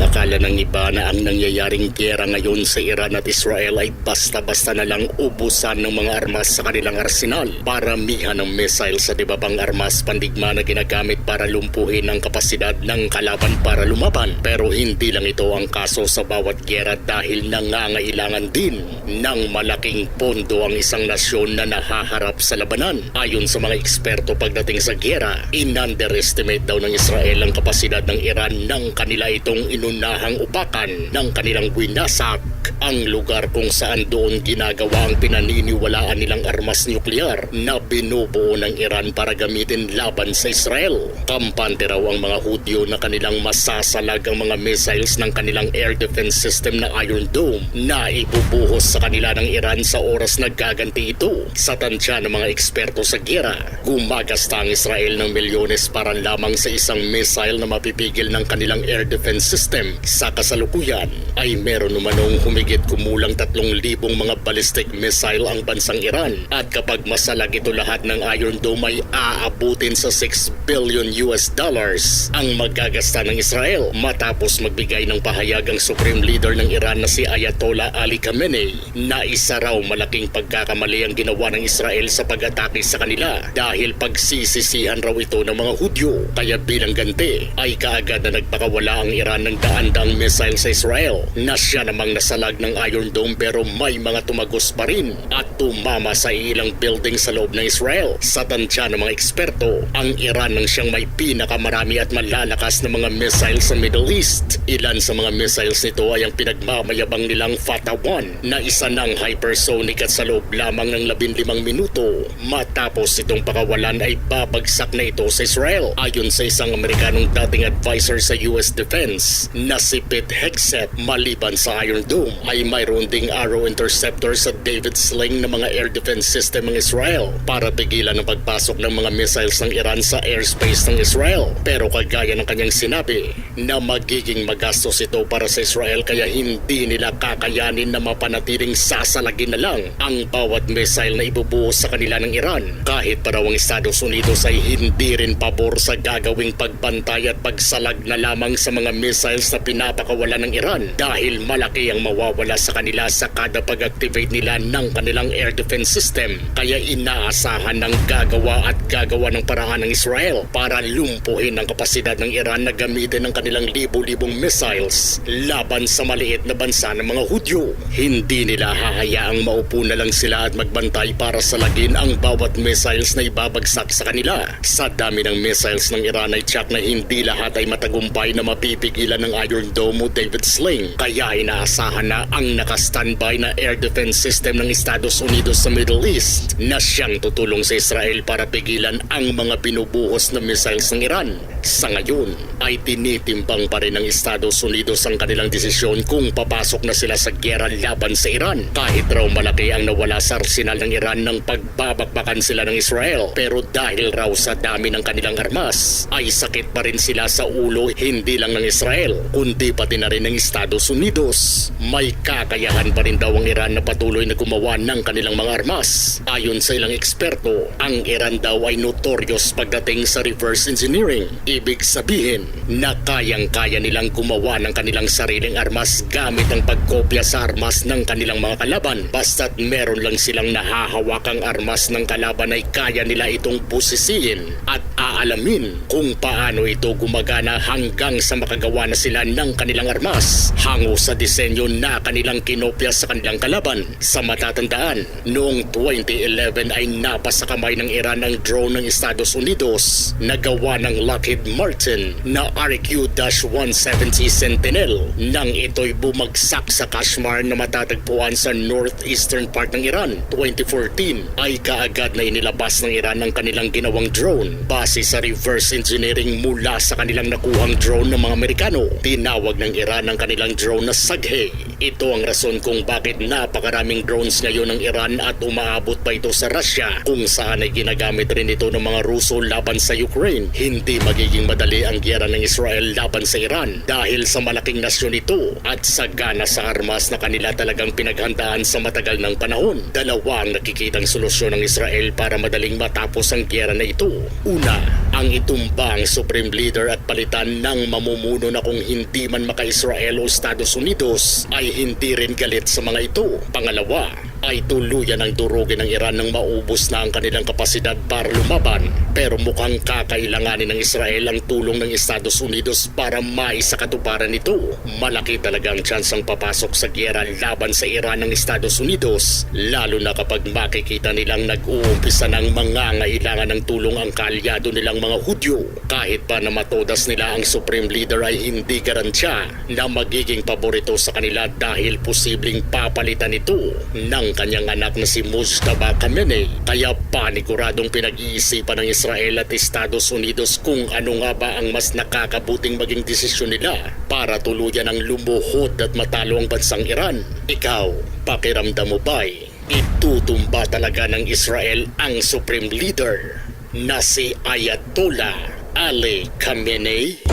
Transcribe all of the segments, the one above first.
Akala ng iba na ang nangyayaring gera ngayon sa Iran at Israel ay basta-basta na lang ubusan ng mga armas sa kanilang arsenal. Paramihan ng missile sa dibabang armas pandigma na ginagamit para lumpuhin ang kapasidad ng kalaban para lumaban. Pero hindi lang ito ang kaso sa bawat gera dahil nangangailangan din ng malaking pondo ang isang nasyon na nahaharap sa labanan. Ayon sa mga eksperto pagdating sa gera, in-underestimate daw ng Israel ang kapasidad ng Iran ng kanila itong inunahang upakan ng kanilang winasak ang lugar kung saan doon ginagawa ang pinaniniwalaan nilang armas nuklear na binubuo ng Iran para gamitin laban sa Israel. Kampante raw ang mga Hudyo na kanilang masasalag ang mga missiles ng kanilang air defense system na Iron Dome na ibubuhos sa kanila ng Iran sa oras na gaganti ito. Sa tansya ng mga eksperto sa gera, gumagasta ang Israel ng milyones para lamang sa isang missile na mapipigil ng kanilang air defense system. Sa kasalukuyan ay meron umanong humigit kumulang 3,000 mga ballistic missile ang bansang Iran. At kapag masalag ito lahat ng Iron Dome ay aabutin sa 6 billion US dollars ang magagasta ng Israel matapos magbigay ng pahayag ang Supreme Leader ng Iran na si Ayatollah Ali Khamenei na isa raw malaking pagkakamali ang ginawa ng Israel sa pag-atake sa kanila. Dahil pagsisisihan raw ito ng mga Hudyo kaya bilang ganti ay kaagad na nagpakawala ang Iran ng daan-daang missile sa Israel na siya namang nasalag ng Iron Dome pero may mga tumagos pa rin at tumama sa ilang building sa loob ng Israel. Sa tansya ng mga eksperto, ang Iran ang siyang may pinakamarami at malalakas na mga missiles sa Middle East. Ilan sa mga missiles nito ay ang pinagmamayabang nilang Fatah-1 na isa ng hypersonic at sa loob lamang ng 15 minuto. Matapos itong pakawalan ay babagsak na ito sa Israel. Ayon sa isang Amerikanong dating advisor sa US Defense na si Pete Hegseth maliban sa Iron Dome ay mayroon ding arrow interceptor sa David Sling na mga air defense system ng Israel para pigilan ang pagpasok ng mga missiles ng Iran sa airspace ng Israel. Pero kagaya ng kanyang sinabi na magiging magastos ito para sa Israel kaya hindi nila kakayanin na mapanatiling sasalagin na lang ang bawat missile na ibubuhos sa kanila ng Iran. Kahit pa raw ang Estados Unidos ay hindi rin pabor sa gagawing pagbantay at pagsalag na lamang sa mga missiles na pinapakawalan ng Iran dahil malaki ang mawawala sa kanila sa kada pag-activate nila ng kanilang air defense system. Kaya inaasahan ng gagawa at gagawa ng paraan ng Israel para lumpuhin ang kapasidad ng Iran na gamitin ang kanilang libo-libong missiles laban sa maliit na bansa ng mga Hudyo. Hindi nila hahayaang maupo na lang sila at magbantay para salagin ang bawat missiles na ibabagsak sa kanila. Sa dami ng missiles ng Iran ay tiyak na hindi lahat ay matagumpay na mapipigilan ng Iron Dome o David Sling. Kaya inaasahan na ang naka-standby na air defense system ng Estados Unidos sa Middle East na siyang tutulong sa Israel para pigilan ang mga binubuhos na missiles ng Iran. Sa ngayon ay tinitimbang pa rin ng Estados Unidos ang kanilang desisyon kung papasok na sila sa gyera laban sa Iran. Kahit raw malaki ang nawala sa arsenal ng Iran nang pagbabakbakan sila ng Israel. Pero dahil raw sa dami ng kanilang armas, ay sakit pa rin sila sa ulo hindi lang ng Israel, kundi pati na rin ng Estados Unidos. May kakayahan pa rin daw ang Iran na patuloy na gumawa ng kanilang mga armas. Ayon sa ilang eksperto, ang Iran daw ay notorious pagdating sa reverse engineering. Ibig sabihin na kayang-kaya nilang gumawa ng kanilang sariling armas gamit ang pagkopya sa armas ng kanilang mga kalaban. Basta't meron lang silang nahahawakang armas ng kalaban ay kaya nila itong pusisiin at aalamin kung paano ito gumagana hanggang sa makagawa na sila ng kanilang armas hango sa disenyo na kanilang kinopya sa kanilang kalaban. Sa matatandaan, noong 2011 ay napasa kamay ng Iran ang drone ng Estados Unidos na gawa ng Lockheed Martin na RQ-170 Sentinel nang ito'y bumagsak sa Kashmir na matatagpuan sa northeastern part ng Iran. 2014 ay kaagad na inilabas ng Iran ang kanilang ginawang drone base sa reverse engineering mula sa kanilang nakuhang drone ng mga Amerikano. Tinawag ng Iran ang kanilang drone na Saghe. Ito ang rason kung bakit napakaraming drones ngayon ng Iran at umaabot pa ito sa Russia kung saan ay ginagamit rin ito ng mga Ruso laban sa Ukraine. Hindi magiging madali ang giyera ng Israel laban sa Iran dahil sa malaking nasyon ito at sagana sa armas na kanila talagang pinaghandaan sa matagal ng panahon. Dalawa ang nakikitang solusyon ng Israel para madaling matapos ang giyera na ito. Una, ang itumba ang Supreme Leader at palitan ng mamumuno na kung hindi man maka-Israel o Estados Unidos ay hindi rin galit sa mga ito. Pangalawa, ay tuluyan ang durugin ng Iran nang maubos na ang kanilang kapasidad para lumaban. Pero mukhang kakailanganin ng Israel ang tulong ng Estados Unidos para maisakatuparan ito. Malaki talaga ang tsansang papasok sa giyera laban sa Iran ng Estados Unidos, lalo na kapag makikita nilang nag-uumpisa ng mga ngailangan ng tulong ang kaalyado nilang mga Hudyo. Kahit pa na matodas nila ang Supreme Leader ay hindi garansya na magiging paborito sa kanila dahil posibleng papalitan ito ng kanyang anak na si Mustafa Khamenei. Kaya paniguradong pinag-iisipan ng Israel at Estados Unidos kung ano nga ba ang mas nakakabuting maging desisyon nila para tuluyan ang lumuhod at matalo ang bansang Iran. Ikaw, pakiramdam mo ba'y itutumba talaga ng Israel ang Supreme Leader na si Ayatollah Ali Khamenei?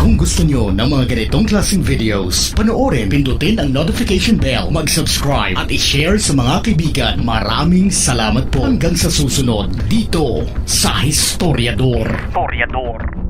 Kung gusto nyo ng mga ganitong klaseng videos, panoorin, pindutin ang notification bell, mag-subscribe at i-share sa mga kaibigan. Maraming salamat po hanggang sa susunod dito sa Historiador. Historiador.